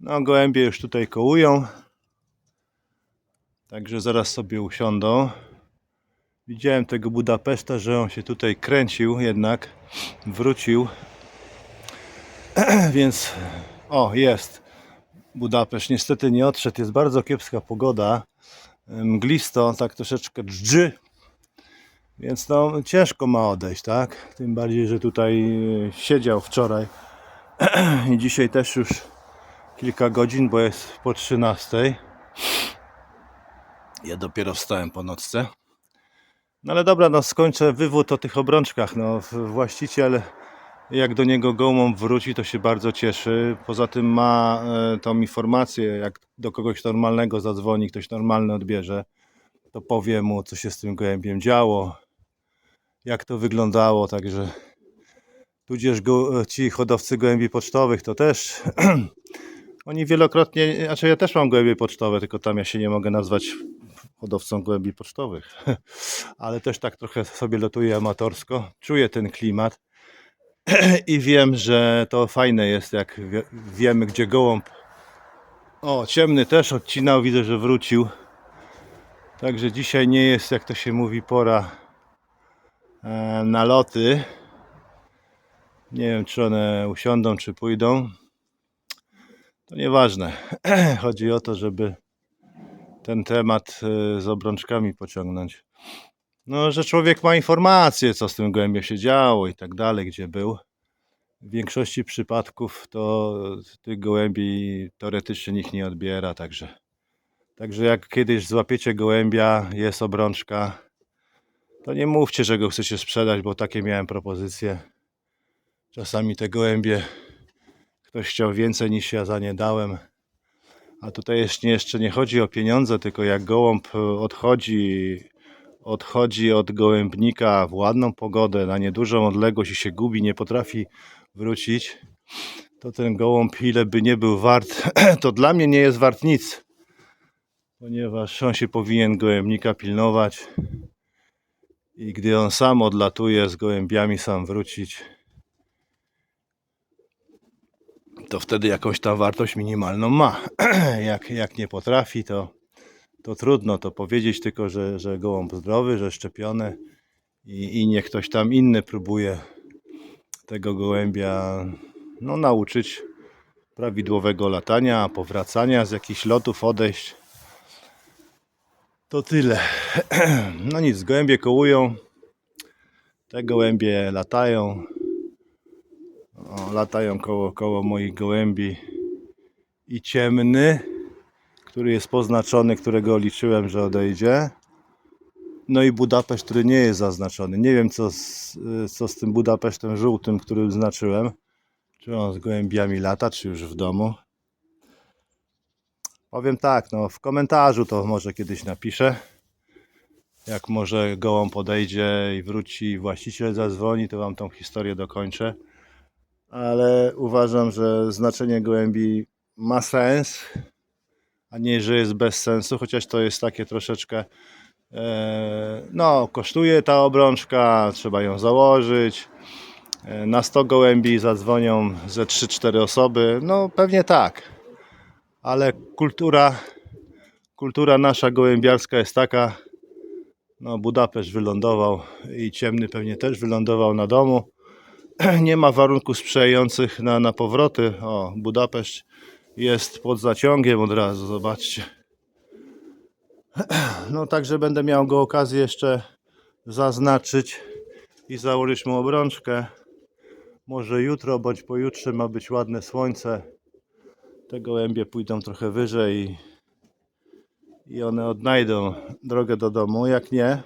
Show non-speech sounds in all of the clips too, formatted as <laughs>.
No, gołębie już tutaj kołują. Także zaraz sobie usiądą. Widziałem tego Budapeszta, że on się tutaj kręcił jednak. Wrócił. <clears throat> Więc o, jest. Budapeszt niestety nie odszedł. Jest bardzo kiepska pogoda. Mglisto, tak troszeczkę dżdży. Więc no ciężko ma odejść, tak? Tym bardziej, że tutaj e, siedział wczoraj <clears throat> i dzisiaj też już kilka godzin, bo jest po 13. Ja dopiero wstałem po nocce. No ale dobra, no skończę wywód o tych obrączkach. No, właściciel, jak do niego gołąb wróci, to się bardzo cieszy. Poza tym ma e, tą informację, jak do kogoś normalnego zadzwoni, ktoś normalny odbierze, to powie mu, co się z tym gołębiem działo, jak to wyglądało, także tudzież go, ci hodowcy gołębi pocztowych to też <clears throat> oni wielokrotnie, znaczy ja też mam gołębie pocztowe, tylko tam ja się nie mogę nazwać hodowcą gołębi pocztowych, <laughs> ale też tak trochę sobie lotuję amatorsko, czuję ten klimat <clears throat> i wiem, że to fajne jest, jak wie, wiemy, gdzie gołąb. O, ciemny też odcinał, widzę, że wrócił. Także dzisiaj nie jest, jak to się mówi, pora e, na loty. Nie wiem, czy one usiądą, czy pójdą. To nieważne. <clears throat> Chodzi o to, żeby ten temat e, z obrączkami pociągnąć. No, że człowiek ma informacje, co z tym gołębiem się działo i tak dalej, gdzie był. W większości przypadków to tych gołębi teoretycznie nikt nie odbiera, także. Także jak kiedyś złapiecie gołębia, jest obrączka, to nie mówcie, że go chcecie sprzedać, bo takie miałem propozycje. Czasami te gołębie ktoś chciał więcej niż ja za nie dałem. A tutaj jeszcze, jeszcze nie chodzi o pieniądze, tylko jak gołąb e, odchodzi, odchodzi od gołębnika w ładną pogodę, na niedużą odległość i się gubi, nie potrafi wrócić, to ten gołąb, ile by nie był wart, <clears throat> to dla mnie nie jest wart nic. Ponieważ on się powinien gołębnika pilnować i gdy on sam odlatuje z gołębiami, sam wrócić, to wtedy jakąś tam wartość minimalną ma. <clears throat> jak, jak nie potrafi, to, to trudno to powiedzieć, tylko że, że gołąb zdrowy, że szczepiony i, i niech ktoś tam inny próbuje tego gołębia no, nauczyć prawidłowego latania, powracania z jakichś lotów, odejść. To tyle. <clears throat> No nic, gołębie kołują. Te gołębie latają. O, latają koło, koło moich gołębi. I ciemny, który jest poznaczony, którego liczyłem, że odejdzie. No i Budapeszt, który nie jest zaznaczony. Nie wiem, co z, co z tym Budapesztem żółtym, który znaczyłem. Czy on z gołębiami lata, czy już w domu. Powiem tak, no w komentarzu to może kiedyś napiszę. Jak może gołąb podejdzie i wróci, właściciel zadzwoni, to wam tą historię dokończę. Ale uważam, że znaczenie gołębi ma sens, a nie, że jest bez sensu, chociaż to jest takie troszeczkę e, no, kosztuje ta obrączka, trzeba ją założyć. E, Na 100 gołębi zadzwonią ze 3-4 osoby. No pewnie tak. Ale kultura, kultura nasza gołębiarska jest taka. No Budapeszt wylądował i ciemny pewnie też wylądował na domu. <clears throat> Nie ma warunków sprzyjających na, na powroty. O, Budapeszt jest pod zaciągiem od razu, zobaczcie. <clears throat> No także będę miał go okazję jeszcze zaznaczyć i założyć mu obrączkę. Może jutro bądź pojutrze ma być ładne słońce. Te gołębie pójdą trochę wyżej i, i one odnajdą drogę do domu. Jak nie,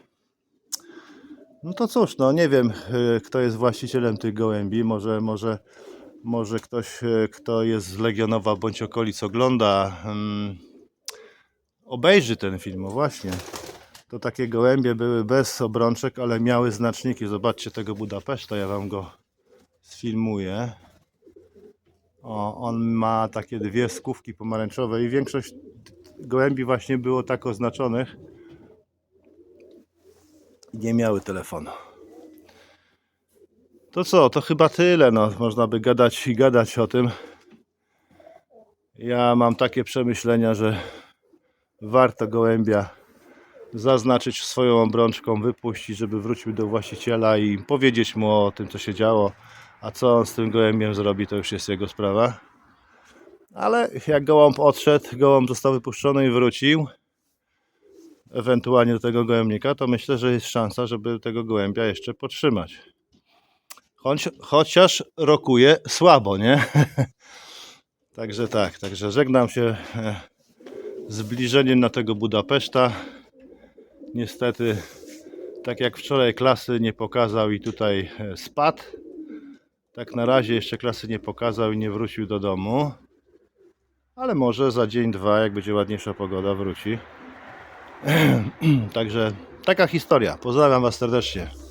no to cóż, no nie wiem y, kto jest właścicielem tych gołębi. Może, może, może ktoś, y, kto jest z Legionowa bądź okolic ogląda, mm, obejrzy ten film. O właśnie. To takie gołębie były bez obrączek, ale miały znaczniki. Zobaczcie tego Budapeszta, ja wam go sfilmuję. O, on ma takie dwie skówki pomarańczowe i większość gołębi właśnie było tak oznaczonych. Nie miały telefonu. To co, to chyba tyle. No, można by gadać i gadać o tym. Ja mam takie przemyślenia, że warto gołębia zaznaczyć swoją obrączką, wypuścić, żeby wrócił do właściciela i powiedzieć mu o tym, co się działo. A co on z tym gołębiem zrobi, to już jest jego sprawa. Ale jak gołąb odszedł, gołąb został wypuszczony i wrócił, ewentualnie do tego gołębnika, to myślę, że jest szansa, żeby tego gołębia jeszcze podtrzymać. Choć, chociaż rokuje słabo, nie? <laughs> także tak, także żegnam się e, zbliżeniem na tego Budapeszta. Niestety, tak jak wczoraj klasy nie pokazał i tutaj e, spadł, tak na razie jeszcze klasy nie pokazał i nie wrócił do domu. Ale może za dzień, dwa, jak będzie ładniejsza pogoda, wróci. <clears throat> Także taka historia. Pozdrawiam Was serdecznie.